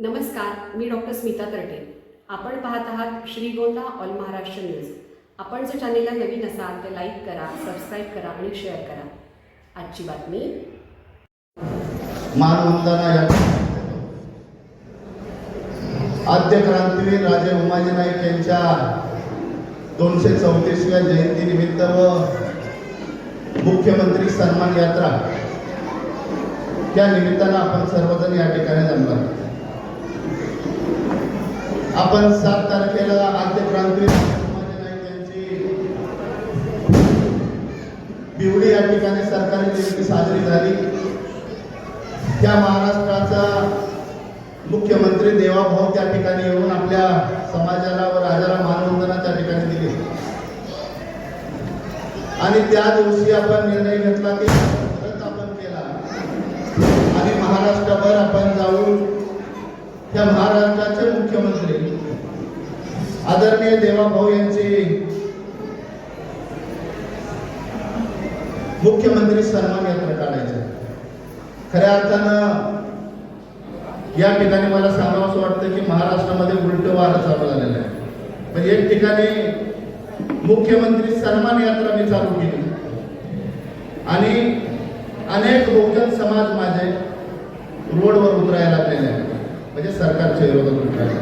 नमस्कार मी डॉक्टर स्मिता तरटे आपण पाहत आहात श्रीगोंदा ऑल महाराष्ट्र न्यूज. आपण जर चॅनेलला नवीन असाल तर लाईक करा सबस्क्राईब करा आणि शेअर करा. आजची बातमी. मानवंदना या आद्य क्रांतीवीर राजे उमाजी नाईक यांच्या दोनशे चौतीसव्या जयंतीनिमित्त व मुख्यमंत्री सन्मान यात्रा. त्या निमित्तानं आपण सर्वजण या ठिकाणी जमला आपण सात तारखेला आद्य क्रांतीवीर राजे बिवडी या ठिकाणी सरकारी जयंती साजरी झाली. त्या महाराष्ट्राचा मुख्यमंत्री देवाभाऊ त्या ठिकाणी येऊन आपल्या समाजाला व राजाला मानवंदना त्या ठिकाणी दिली. आणि त्या दिवशी आपण निर्णय घेतला की परत आपण केला. आणि महाराष्ट्रभर आपण जाऊन त्या महाराष्ट्राचे मुख्यमंत्री आदरणीय देवाभाऊ यांची मुख्यमंत्री सन्मान यात्रा काढायचे. खऱ्या अर्थानं या ठिकाणी मला सांगावंसं वाटतं की महाराष्ट्रामध्ये उलट वारं चालू झालेलं आहे. पण एक ठिकाणी मुख्यमंत्री सन्मान यात्रा मी चालू केली. आणि अनेक बहुजन समाज माझे रोडवर उतरायला लागलेले आहेत. म्हणजे सरकारच्या विरोधात उतरायला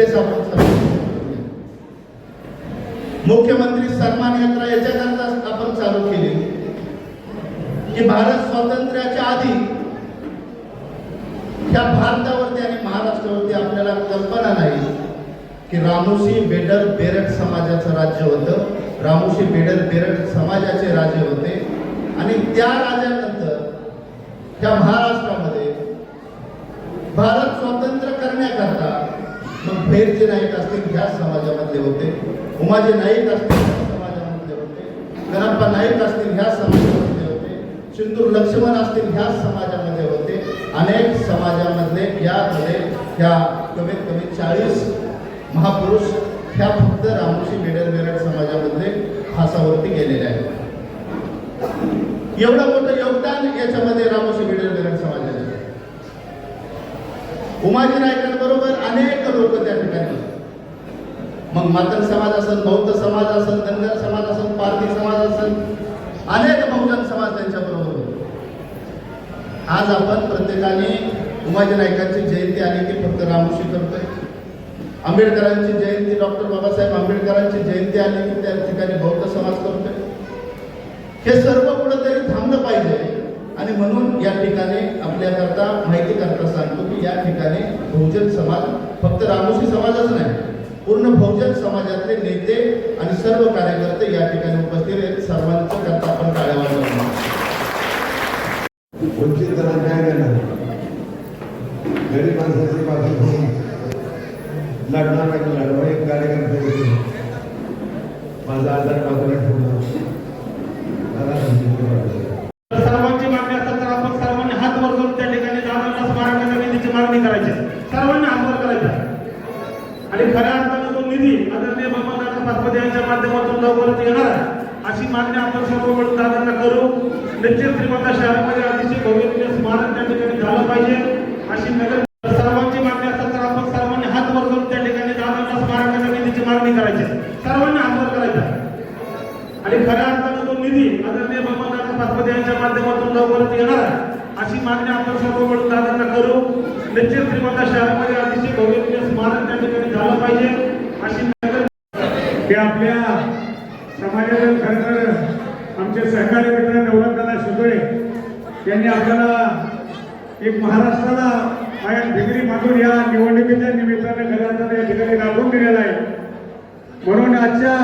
उद्देश आपण मुख्यमंत्री सन्मान यात्रा याच्याकरता आपण चालू केली. की भारत स्वातंत्र्याच्या आधी त्या भारतावरती आणि महाराष्ट्रावरती आपल्याला कल्पना नाही की रामोशी बेडर बेरट समाजाचं राज्य होतं. रामोशी बेडर बेरट समाजाचे राजे होते. आणि त्या राजानंतर त्या महाराष्ट्रामध्ये भारत स्वातंत्र्य करण्याकरता मग नाईक असतील ह्या समाजामधले होते. उमाजी नाईक असतील ह्या समाजामधले होते. गणप्पा नाईक असतील ह्या समाजामधले होते. सिंदूर लक्ष्मण असतील ह्या समाजामध्ये होते. अनेक समाजामधले यामध्ये ह्या कमीत कमी चाळीस महापुरुष ह्या फक्त रामोशी बेडर बेरड समाजामधले फासावरती गेलेले आहेत. एवढं मोठं योगदान याच्यामध्ये राम बेडर बेरड समाजाचे आहे. उमाजी नायकांबरोबर अनेक लोक त्या ठिकाणी मग मातंग समाज असेल बौद्ध समाज असेल धनगर समाज असेल पारधी समाज असेल अनेक बहुजन समाज त्यांच्या बरोबर होते. आज आपण प्रत्येकाने उमाजी नायकांची जयंती आली की फक्त रामोशी करतोय. आंबेडकरांची जयंती डॉक्टर बाबासाहेब आंबेडकरांची जयंती आली की त्या ठिकाणी बौद्ध समाज करतोय. हे सर्व कुठंतरी थांबलं पाहिजे. आणि म्हणून या ठिकाणी आपल्याकरता माहिती करता सांगतो की या ठिकाणी बहुजन समाज फक्त रामोशी समाजच नाही पूर्ण बहुजन समाजातले नेते आणि सर्व कार्यकर्ते या ठिकाणी उपस्थित आहेत. सर्वांचं करता आपण टाळ्या वाजवणार वंचित जरा काय करणार? गरीब माणसाची बाजू घेऊन लढणार नाही लढवा एक कार्यकर्ते माझा आजार बाजूला ठेवला मला समजून वाटलं. सर्वांची मागणी असतात तर आपण सर्वांनी हात वर करून त्या ठिकाणी दादांना स्मारकाच्या निधीची मागणी करायची सर्वांनी हात वर करायचा आणि खऱ्या अर्थानं तो निधी आदरणीय बाबादादा पाचपते यांच्या माध्यमातून लवकरच येणार. आहे अशी मागणी आपण सर्व मिळून दादांना करू. निश्चित श्रीमंत शहरामध्ये अतिशय भव्य स्मारक त्या ठिकाणी झालं पाहिजे. अशी नगर सर्वांची मागणी असेल तर आपण सर्वांनी हात वर करून त्या ठिकाणी दादांना स्मारकाच्या निधीची मागणी करायची. सर्वांनी हात वर करायचा. आणि खऱ्या अर्थानं तो निधी आदरणीय बाबादादा पाचपते यांच्या माध्यमातून लवकरच येणार. आहे अशी मागणी आपण सर्व मिळून दादांना करू. निश्चित श्रीमंत शहरामध्ये अतिशय भव्य स्मारक त्या ठिकाणी झालं पाहिजे. अशी ते आपल्या समाजातील खरं तर आमचे सहकारी मित्र नवरंगदा सुगळे यांनी आपल्याला एक महाराष्ट्राला बाहेर डिग्री मागून या निवडणुकीच्या निमित्ताने खऱ्या या ठिकाणी राबवून दिलेला आहे. म्हणून आजच्या